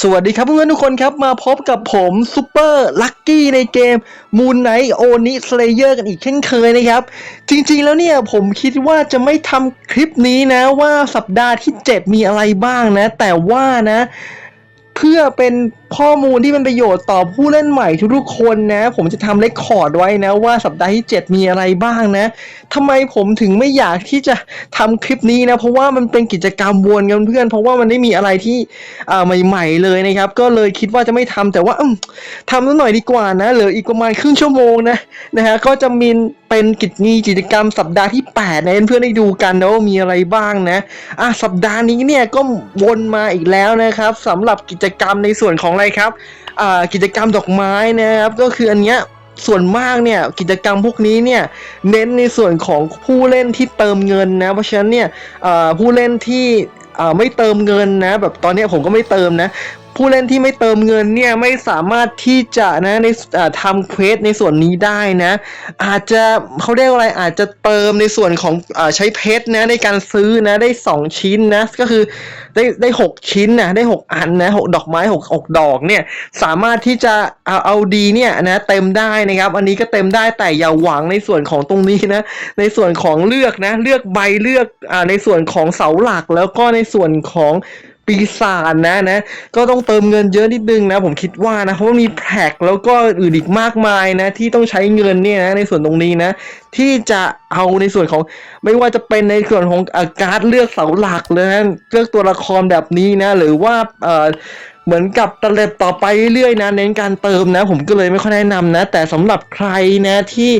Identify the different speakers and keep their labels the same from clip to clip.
Speaker 1: สวัสดีครับเพื่อนๆทุกคนครับมาพบกับผมซูเปอร์ลัคกี้ในเกม Moon Knight Oni Slayer กันอีกเช่นเคยนะครับ จริงๆแล้วเนี่ยผมคิดว่าจะไม่ทำคลิปนี้นะว่าสัปดาห์ที่ 7 มีอะไรบ้างนะ แต่ว่านะ เพื่อเป็น ข้อมูลที่เป็นประโยชน์ต่อผู้เล่นใหม่ทุกๆคนนะ ผมจะทำเลคคอร์ดไว้นะว่าสัปดาห์ที่ 7 มีอะไรบ้างนะทำไมผมถึงไม่อยากที่จะทำคลิปนี้นะ เพราะว่ามันเป็นกิจกรรมวนกันเพื่อน เพราะว่ามันไม่มีอะไรที่ใหม่ ๆ เลยนะครับ ก็เลยคิดว่าจะไม่ทำแต่ว่าทำสักหน่อยดีกว่านะเหลืออีกประมาณครึ่งชั่วโมงนะนะฮะก็จะมีเป็นกิจมีกิจกรรมสัปดาห์ที่ 8 นะเพื่อนๆได้ดูกันนะว่ามีอะไรบ้างนะอะสัปดาห์นี้เนี่ยก็วนมาอีกแล้วนะครับสำหรับกิจกรรมในส่วนของอะไรครับอ่ากิจกรรมดอกไม้นะครับ ก็คืออันเนี้ยส่วนมากเนี่ยกิจกรรมพวกนี้เนี่ยเน้นในส่วนของผู้เล่นที่เติมเงินนะ เพราะฉะนั้นเนี่ยอ่าผู้เล่นที่อ่าไม่เติมเงินนะ แบบตอนเนี้ยผมก็ไม่เติมนะผู้เล่นที่ไม่เติมเงินเนี่ยไม่สามารถที่จะนะในทำเควสในส่วนนี้ได้นะ อาจจะเขาเรียกอะไรอาจจะเติมในส่วนของอใช้เพชรนะในการซื้อนะได้ 2 ชิ้นนะก็คือได้ได้หกชิ้นนะได้ 6 อันนะหกดอกไม้หกหกดอกเนี่ยสามารถที่จะเอาเอาดีเนี่ยนะเต็มได้นะครับ อันนี้ก็เต็มได้แต่อย่าหวังในส่วนของตรงนี้นะในส่วนของเลือกนะเลือกใบเลือกอ่าในส่วนของเสาหลักแล้วก็ในส่วนของ ปีศาจนะนะ ก็ต้องเติมเงินเยอะนิดนึงนะ ผมคิดว่านะ เพราะว่ามีแพ็กแล้วก็อื่นอีกมากมายนะ ที่ต้องใช้เงินเนี่ยนะในส่วนตรงนี้นะ ที่จะเอาในส่วนของไม่ว่าจะเป็นในส่วนของอาการดเลือกเสาหลักเลยนะเลือกตัวละครแบบนี้นะ หรือว่าเอ่อ เหมือนกับตะเล็บต่อไปเรื่อยๆนะ เน้นการเติมนะ ผมก็เลยไม่ค่อยแนะนำนะ แต่สำหรับใครนะที่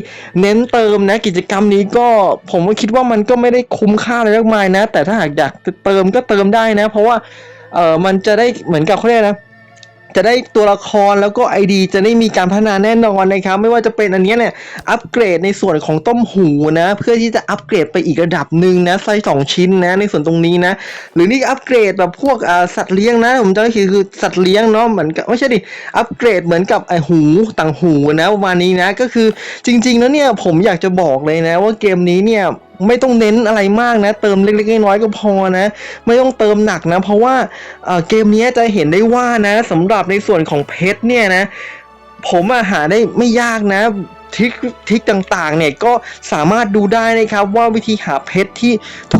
Speaker 1: เน้นเติมนะกิจกรรมนี้ก็ผมก็คิดว่ามันก็ไม่ได้คุ้มค่าอะไรมากมายนะ แต่ถ้าหากอยากเติมก็เติมได้นะ เพราะว่าเออมันจะได้เหมือนกับเขาเรียกนะ จะได้ตัวละครแล้วก็ไอดีจะได้มีการพัฒนาแน่นอนนะครับ ไม่ว่าจะเป็นอันนี้เนี่ยอัปเกรดในส่วนของต้มหูนะเพื่อที่จะอัปเกรดไปอีกระดับหนึ่งนะไซส์สองชิ้นนะในส่วนตรงนี้นะ หรือนี่อัปเกรดแบบพวกสัตว์เลี้ยงนะผมจำไม่ผิดคือสัตว์เลี้ยงเนาะเหมือนกับไม่ใช่ดิอัปเกรดเหมือนกับไอหูต่างหูนะประมาณนี้นะก็คือจริงๆแล้วเนี่ยผมอยากจะบอกเลยนะว่าเกมนี้เนี่ยไม่ต้องเน้นอะไรมากนะ เติมเล็กๆน้อยๆก็พอนะ ไม่ต้องเติมหนักนะ เพราะว่าเกมนี้จะเห็นได้ว่านะสำหรับในส่วนของเพชรเนี่ยนะ ผมอะหาได้ไม่ยากนะ ทริคทริคต่างๆเนี่ยก็สามารถดูได้นะครับว่าวิธีหาเพชรที่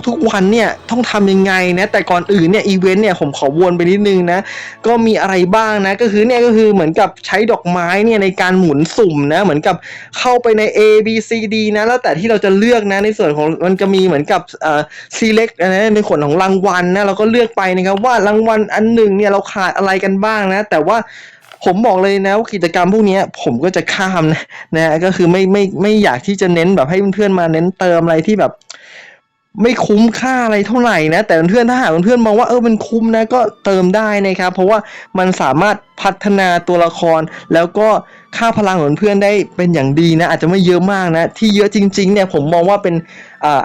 Speaker 1: ทุกๆวันเนี่ยต้องทำยังไงนะแต่ก่อนอื่นเนี่ยอีเวนต์เนี่ยผมขอวนไปนิดนึงนะก็มีอะไรบ้างนะก็คือเนี่ยก็คือเหมือนกับใช้ดอกไม้เนี่ยในการหมุนสุ่มนะเหมือนกับเข้าไปใน A B C D นะแล้วแต่ที่เราจะเลือกนะในส่วนของมันจะมีเหมือนกับเอ่อ select นะในส่วนของรางวัลนะเราก็เลือกไปนะครับว่ารางวัลอันหนึ่งเนี่ยเราขาดอะไรกันบ้างนะแต่ว่า ผมบอกเลยนะว่ากิจกรรมพวกนี้ผมก็จะข้ามนะนะก็คือไม่ไม่ไม่อยากที่จะเน้นแบบให้เพื่อนๆมาเน้นเติมอะไรที่แบบ ไม่คุ้มค่าอะไรเท่าไหร่นะ แต่เพื่อนถ้าหากเพื่อนมองว่าเออมันคุ้มนะก็เติมได้นะครับ เพราะว่ามันสามารถพัฒนาตัวละครแล้วก็ ค่าพลังของเพื่อนได้เป็นอย่างดีนะ อาจจะไม่เยอะมากนะ ที่เยอะจริง ๆ เนี่ยผมมองว่าเป็น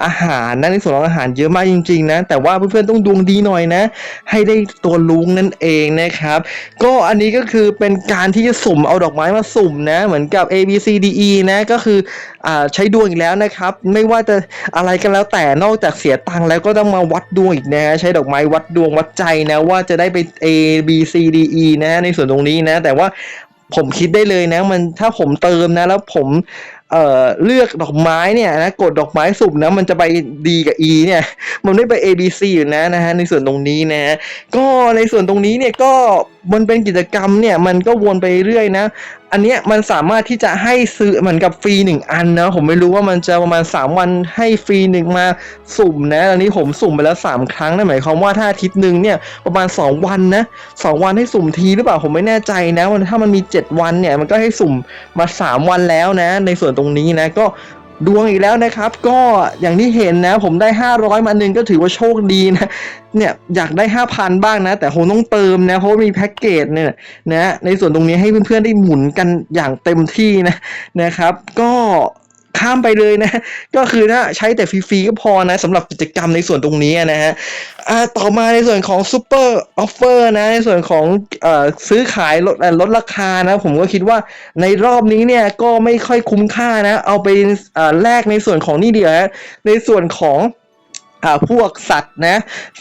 Speaker 1: อาหารนะในส่วนของอาหารเยอะมากจริง ๆ นะ แต่ว่าเพื่อนๆต้องดวงดีหน่อยนะ ให้ได้ตัวลุงนั่นเองนะครับ ก็อันนี้ก็คือเป็นการที่จะสุ่มเอาดอกไม้มาสุ่มนะ เหมือนกับ A B C D E นะก็คืออใช้ดวงอีกแล้วนะครับ ไม่ว่าจะอะไรกันแล้วแต่นอกจากเสียตังค์แล้วก็ต้องมาวัดดวงอีกนะใช้ดอกไม้วัดดวงวัดใจนะว่าจะได้ไป A B C D E นะในส่วนตรงนี้นะ แต่ว่า ผมคิดได้เลยนะ มันถ้าผมเติมนะ แล้วผมเอ่อเลือกดอกไม้เนี่ยนะกดดอกไม้สุ่มนะ มันจะไปดีกับ E เนี่ย มันไม่ไป A B C อยู่นะนะฮะในส่วนตรงนี้นะก็ในส่วนตรงนี้เนี่ยก็มันเป็นกิจกรรมเนี่ยมันก็วนไปเรื่อยนะ อันเนี้ยมันสามารถที่จะให้ซื้อเหมือนกับฟรีหนึ่งอันนะผมไม่รู้ว่ามันจะประมาณ 3 วันให้ฟรีหนึ่งมาสุ่มนะอันนี้ผมสุ่มไปแล้ว 3 ครั้งนั่นหมายความว่าถ้าอาทิตย์หนึ่งเนี่ยประมาณ 2 วันนะสองวันให้สุ่มทีหรือเปล่าผมไม่แน่ใจนะถ้ามันมี 7 วันเนี่ยมันก็ให้สุ่มมา 3 วันแล้วนะ ในส่วนตรงนี้นะก็ ดวงอีกแล้วนะครับ ก็อย่างที่เห็นนะ ผมได้ 500 มาหนึ่งก็ถือว่าโชคดีนะ เนี่ยอยากได้ 5,000 บ้างนะ แต่คงต้องเติมนะ เพราะมีแพ็กเกจเนี่ยนะในส่วนตรงนี้ให้เพื่อนๆได้หมุนกันอย่างเต็มที่นะนะครับ ก็ ข้ามไปเลยนะ ก็คือถ้าใช้แต่ฟรีๆก็พอนะสำหรับกิจกรรมในส่วนตรงนี้นะฮะต่อมาในส่วนของซูเปอร์ออฟเฟอร์นะในส่วนของอซื้อขายลดลดราคานะ ผมก็คิดว่าในรอบนี้เนี่ยก็ไม่ค่อยคุ้มค่านะ เอาไปแลกในส่วนของนี่เดียวนะในส่วนของ พวกสัตว์นะ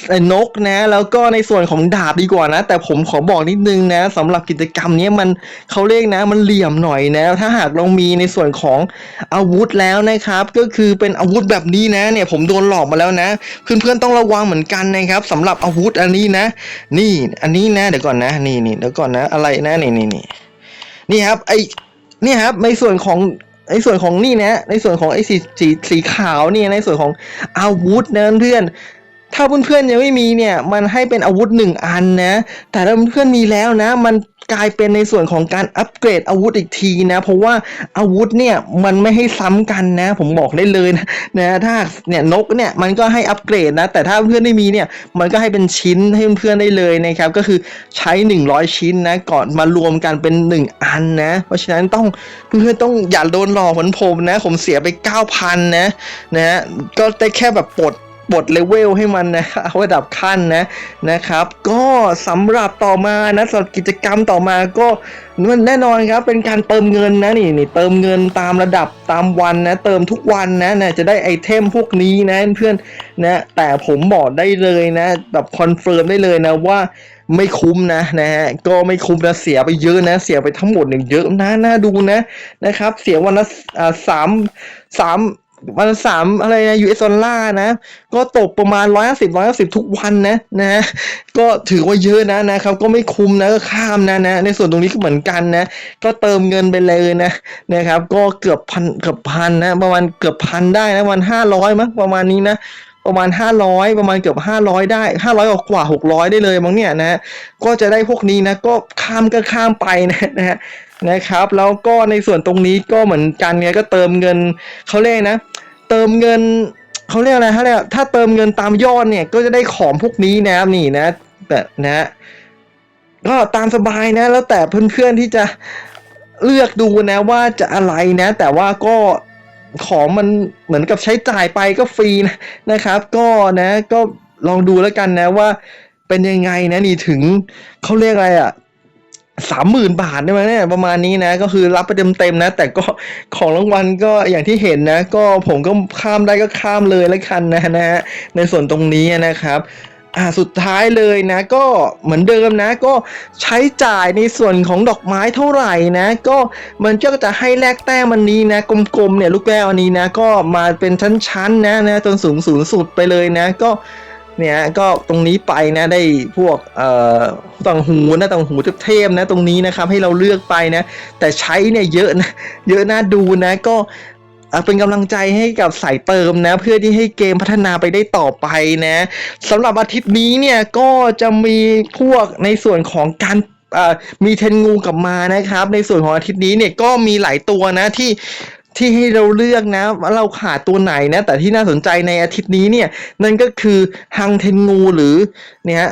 Speaker 1: เอ่อนกนะ แล้วก็ในส่วนของดาบดีกว่านะ แต่ผมขอบอกนิดนึงนะสำหรับกิจกรรมนี้มันเขาเรียกนะ มันเหลี่ยมหน่อยนะ ถ้าหากเรามีในส่วนของอาวุธแล้วนะครับ ก็คือเป็นอาวุธแบบนี้นะ เนี่ยผมโดนหลอกมาแล้วนะ เพื่อนๆต้องระวังเหมือนกันนะครับสำหรับอาวุธอันนี้นะ นี่อันนี้นะเดี๋ยวก่อนนะ นี่นี่เดี๋ยวก่อนนะ อะไรนะนี่นี่นี่นี่ครับไอนี่ครับในส่วนของ ในส่วนของนี่นะ ในส่วนของไอ้สีสีสีขาวนี่ในส่วนของอาวุธนะเพื่อน ถ้าเพื่อนๆยังไม่มีเนี่ยมันให้เป็นอาวุธหนึ่งอันนะ แต่ถ้าเพื่อนๆมีแล้วนะ มันกลายเป็นในส่วนของการอัปเกรดอาวุธอีกทีนะ เพราะว่าอาวุธเนี่ยมันไม่ให้ซ้ำกันนะ ผมบอกได้เลยนะนะถ้าเนี่ยนกเนี่ยมันก็ให้อัปเกรดนะ แต่ถ้าเพื่อนไม่มีเนี่ยมันก็ให้เป็นชิ้นให้เพื่อนๆได้เลยนะครับก็คือใช้ 100 ชิ้นนะก่อนมารวมกันเป็น 1 อันนะ เพราะฉะนั้นต้องเพื่อนๆต้องอย่าโดนหลอกเหมือนผมนะ ผมเสียไป 9,000นะนะก็ได้แค่แบบปลด บทเลเวลให้มันนะเอาระดับขั้นนะนะครับ ก็สำหรับต่อมานะสำหรับกิจกรรมต่อมาก็มันแน่นอนครับเป็นการเติมเงินนะนี่นี่เติมเงินตามระดับตามวันนะเติมทุกวันนะนะจะได้ไอเทมพวกนี้นะเพื่อนนะแต่ผมบอกได้เลยนะแบบคอนเฟิร์มได้เลยนะว่าไม่คุ้มนะนะฮะก็ไม่คุ้มนะเสียไปเยอะนะ เสียไปทั้งหมดเนี่ยเยอะนะน่าดูนะนะครับ เสียวันละอ่าสามสาม วันสามอะไรนะ US ดอลลาร์นะ ก็ตกประมาณร้อยห้าสิบร้อยห้าสิบทุกวันนะนะก็ถือว่าเยอะนะนะครับ ก็ไม่คุ้มนะก็ข้ามนะนะ ในส่วนตรงนี้ก็เหมือนกันนะ ก็เติมเงินไปเลยนะนะครับ ก็เกือบพันเกือบพันนะประมาณเกือบพันได้นะประมาณห้าร้อยมั้งประมาณนี้นะประมาณ 500 ประมาณเกือบ 500 ได้ 500 กว่า 600 ได้เลยมั้งเนี่ยนะ ก็จะได้พวกนี้นะ ก็ข้ามก็ข้ามไปนะนะฮะ นะครับ แล้วก็ในส่วนตรงนี้ก็เหมือนกันเนี่ยก็เติมเงินเขาเรียกนะ เติมเงินเขาเรียกอะไรเขาเรียกถ้าเติมเงินตามยอดเนี่ยก็จะได้ของพวกนี้นะครับนี่นะแต่นะฮะก็ตามสบายนะ แล้วแต่เพื่อนๆที่จะเลือกดูนะว่าจะอะไรนะ แต่ว่าก็ของมันเหมือนกับใช้จ่ายไปก็ฟรีนะนะครับ ก็นะก็ลองดูแล้วกันนะว่าเป็นยังไงนะนี่ถึงเขาเรียกอะไรอะ สามหมื่นบาทได้ไหมเนี่ยประมาณนี้นะ ก็คือรับไปเต็มๆนะ แต่ก็ของรางวัลก็อย่างที่เห็นนะ ก็ผมก็ข้ามได้ก็ข้ามเลยแล้วกันนะนะฮะในส่วนตรงนี้นะครับอ่าสุดท้ายเลยนะ ก็เหมือนเดิมนะ ก็ใช้จ่ายในส่วนของดอกไม้เท่าไหร่นะ ก็มันก็จะให้แลกแต้มมันนี้นะกลมๆเนี่ยลูกแก้วอันนี้นะ ก็มาเป็นชั้นๆนะนะจนสูงสูงสุดไปเลยนะ ก็ เนี่ยก็ตรงนี้ไปนะได้พวกเอ่อต่างหูนะต่างหูเทพๆนะตรงนี้นะครับให้เราเลือกไปนะ แต่ใช้เนี่ยเยอะนะเยอะน่าดูนะก็เป็นกำลังใจให้กับสายเติมนะ เพื่อที่ให้เกมพัฒนาไปได้ต่อไปนะสำหรับอาทิตย์นี้เนี่ยก็จะมีพวกในส่วนของการมีเทนงูกลับมานะครับ ในส่วนของอาทิตย์นี้เนี่ยก็มีหลายตัวนะที่ ที่ให้เราเลือกนะว่าเราขาดตัวไหนนะ แต่ที่น่าสนใจในอาทิตย์นี้เนี่ย นั่นก็คือฮังเทนงูหรือเนี่ย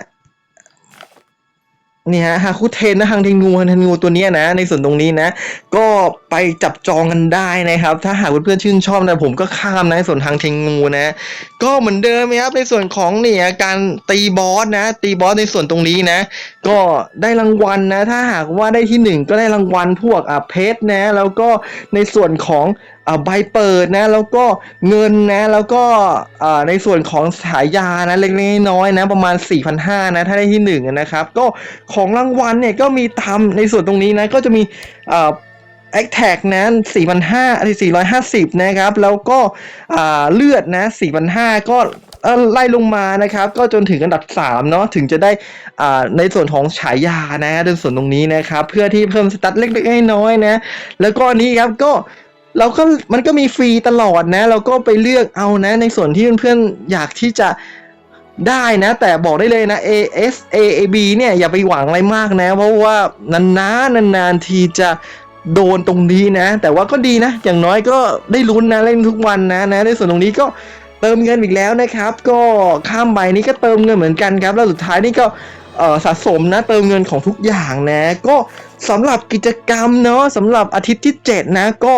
Speaker 1: เนี่ยฮะฮาคุเทนนะฮังเทนงูฮังเทนงูตัวนี้นะ ในส่วนตรงนี้นะ ก็ไปจับจองกันได้นะครับ ถ้าหากเพื่อนๆชื่นชอบนะผมก็ข้ามนะในส่วนทางเทงงูนะ ก็เหมือนเดิมนะครับในส่วนของเนี่ยการตีบอสนะ ตีบอสในส่วนตรงนี้นะ ก็ได้รางวัลนะ ถ้าหากว่าได้ที่หนึ่งก็ได้รางวัลพวกอะเพชรนะ แล้วก็ในส่วนของอ่าใบเปิดนะ แล้วก็เงินนะ แล้วก็อ่าในส่วนของฉายยานะเล็กๆน้อยๆนะ ประมาณ 4,500นะถ้าได้ที่หนึ่งอะนะครับ ก็ของรางวัลเนี่ยก็มีตามในส่วนตรงนี้นะ ก็จะมีอ่าแอคแท็กนั้น4,500อะไร450 นะครับ แล้วก็เลือดนะ4,500 ก็เอ่อ ไล่ลงมานะครับ ก็จนถึงอันดับ3เนาะถึงจะได้อ่าในส่วนของฉายานะในส่วนตรงนี้นะครับ เพื่อที่เพิ่มสตัตเล็กๆน้อยๆนะ แล้วก็อันนี้ครับก็เราก็มันก็มีฟรีตลอดนะ เราก็ไปเลือกเอานะ ในส่วนที่เพื่อนๆอยากที่จะได้นะ แต่บอกได้เลยนะ A S A A B เนี่ยอย่าไปหวังอะไรมากนะ เพราะว่านานๆนานๆทีจะโดนตรงนี้นะ แต่ว่าก็ดีนะ อย่างน้อยก็ได้ลุ้นนะเล่นทุกวันนะนะในส่วนตรงนี้ก็ เติมเงินอีกแล้วนะครับ ก็ข้ามใบนี้ก็เติมเงินเหมือนกันครับ แล้วสุดท้ายนี่ก็สะสมนะเติมเงินของทุกอย่างนะ ก็ สำหรับกิจกรรมเนาะสำหรับอาทิตย์ที่ 7 นะก็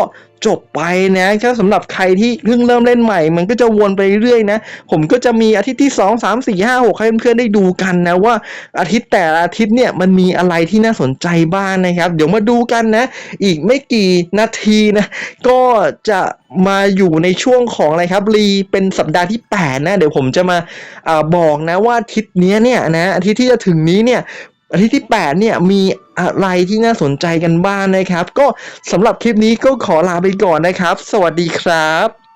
Speaker 1: จบไปนะก็สำหรับใครที่เพิ่งเริ่มเล่นใหม่ มันก็จะวนไปเรื่อยนะ ผมก็จะมีอาทิตย์ที่ 2 3 4 5 6 ให้เพื่อนๆได้ดูกันนะว่าอาทิตย์แต่ละอาทิตย์เนี่ยมันมีอะไรที่น่าสนใจบ้างนะครับ เดี๋ยวมาดูกันนะ อีกไม่กี่นาทีนะ ก็จะมาอยู่ในช่วงของอะไรครับรีเป็นสัปดาห์ที่ 8 นะ เดี๋ยวผมจะมาอาบอกนะว่าอาทิตย์นี้เนี่ยนะอาทิตย์ที่จะถึงนี้เนี่ย อาทิตย์ที่ 8 เนี่ยมีอะไรที่น่าสนใจกันบ้างนะครับ ก็สำหรับคลิปนี้ก็ขอลาไปก่อนนะครับ สวัสดีครับ